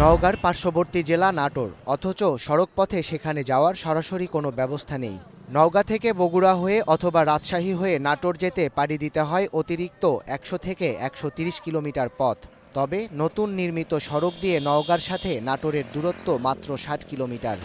নওগাঁর পার্শ্ববর্তী জেলা নাটোর, অথচ সড়কপথে সেখানে যাওয়ার সরাসরি কোনো ব্যবস্থা নেই। নওগাঁ থেকে বগুড়া হয়ে অথবা রাজশাহী হয়ে নাটোর যেতে পাড়ি দিতে হয় অতিরিক্ত একশো থেকে একশো কিলোমিটার পথ। তবে নতুন নির্মিত সড়ক দিয়ে নওগাঁর সাথে নাটোরের দূরত্ব মাত্র ষাট কিলোমিটার।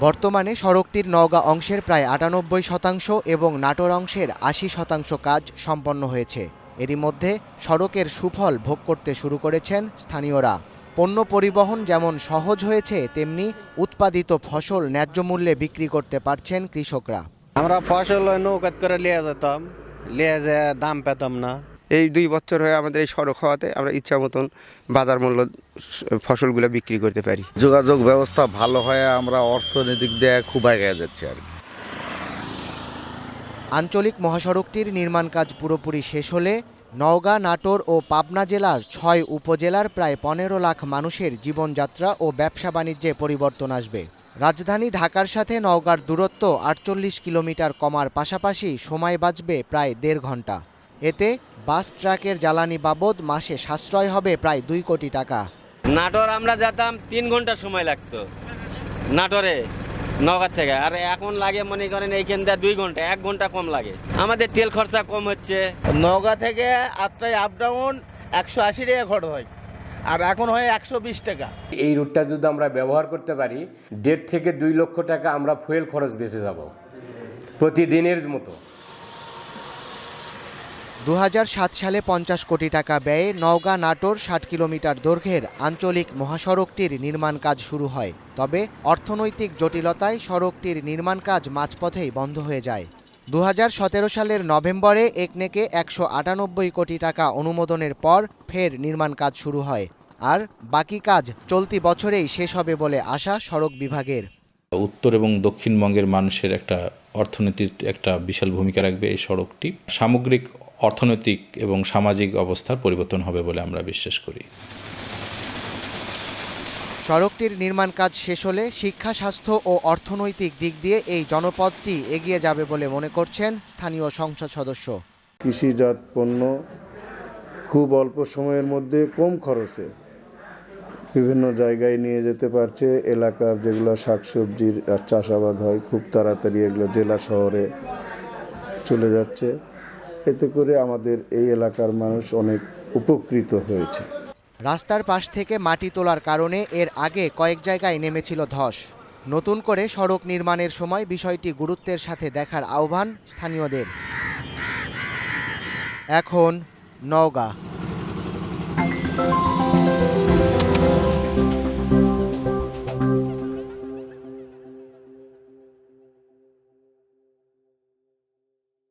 বর্তমানে সড়কটির নওগাঁ অংশের প্রায় আটানব্বই শতাংশ এবং নাটোর অংশের আশি শতাংশ কাজ সম্পন্ন হয়েছে। এরই মধ্যে সড়কের সুফল ভোগ করতে শুরু করেছেন স্থানীয়রা। পণ্য পরিবহন যেমন সহজ হয়েছে তেমনি উৎপাদিত ফসল ন্যায্য মূল্যে বিক্রি করতে পারছেন কৃষকরা। আমরা ফসল নৌকাত করে লিয়ে যেতাম লিয়ে যেয়ে দাম পেতাম না। এই দুই বছর হয়ে আমাদের এই সড়ক হওয়াতে আমরা ইচ্ছা মতন বাজার মূল্য ফসলগুলো বিক্রি করতে পারি। যোগাযোগ ব্যবস্থা ভালো হয় আমরা অর্থনৈতিক দিয়ে খুব এগিয়ে যাচ্ছি আর কি। আঞ্চলিক মহাসড়কটির নির্মাণ কাজ পুরোপুরি শেষ হলে নওগাঁ, নাটোর ও পাবনা জেলার ছয় উপজেলার প্রায় পনেরো লাখ মানুষের জীবনযাত্রা ও ব্যবসা বাণিজ্যে পরিবর্তন আসবে। রাজধানী ঢাকার সাথে নওগাঁর দূরত্ব আটচল্লিশ কিলোমিটার কমার পাশাপাশি সময় বাঁচবে প্রায় দেড় ঘণ্টা এতে বাস ট্রাকের জ্বালানি বাবদ মাসে সাশ্রয় হবে প্রায় দুই কোটি টাকা। নাটোর আমরা যেতাম তিন ঘণ্টা সময় লাগতো। নাটোরে নগর থেকে। আর এখন লাগে মনে করেন এইখান থেকে দুই ঘণ্টা এক ঘণ্টা কম লাগে। আমাদের তেল খরচা কম হচ্ছে। নগা থেকে আটটায় আপ ডাউন একশো আশি টাকা খরচ হয় আর এখন হয় একশো বিশ টাকা। এই রুটটা যদি আমরা ব্যবহার করতে পারি দেড় থেকে দুই লক্ষ টাকা আমরা ফুয়েল খরচ বেঁচে যাব প্রতিদিনের মতো। দু হাজার সাত সালে পঞ্চাশ কোটি টাকা ব্যয়ে নওগাঁ নাটোর ষাট কিলোমিটার দৈর্ঘ্যের আঞ্চলিক মহাসড়কটির নির্মাণ কাজ শুরু হয়। তবে অর্থনৈতিক জটিলতায় সড়কটির নির্মাণ কাজ মাঝপথেই বন্ধ হয়ে যায়। দু হাজার সতেরো সালের নভেম্বরে একনেকে একশো আটানব্বই কোটি টাকা অনুমোদনের পর ফের নির্মাণ কাজ শুরু হয়। আর বাকি কাজ চলতি বছরেই শেষ হবে বলে আশা সড়ক বিভাগের। উত্তর এবং দক্ষিণবঙ্গের মানুষের একটা অর্থনীতির একটা বিশাল ভূমিকা রাখবে এই সড়কটি। সামগ্রিক অর্থনৈতিক এবং সামাজিক অবস্থার পরিবর্তন হবে বলে আমরা বিশ্বাস করি। সড়কটির নির্মাণ কাজ শেষ হলে শিক্ষা স্বাস্থ্য ও অর্থনৈতিক দিক দিয়ে এই জনপদটি এগিয়ে যাবে বলে মনে করছেন স্থানীয় সংসদ সদস্য। কৃষিজাত পণ্য খুব অল্প সময়ের মধ্যে কম খরচে বিভিন্ন জায়গায় নিয়ে যেতে পারছে। এলাকার যেগুলো শাকসবজির চাষাবাদ হয় খুব তাড়াতাড়ি এগুলো জেলা শহরে চলে যাচ্ছে। এতে করে আমাদের এই এলাকার মানুষ অনেক উপকৃত হয়েছে। রাস্তার পাশ থেকে মাটি তোলার কারণে এর আগে কয়েক জায়গায় নেমেছিল ধস। নতুন করে সড়ক নির্মাণের সময় বিষয়টি গুরুত্বের সাথে দেখার আহ্বান স্থানীয়দের। এখন নওগাঁ।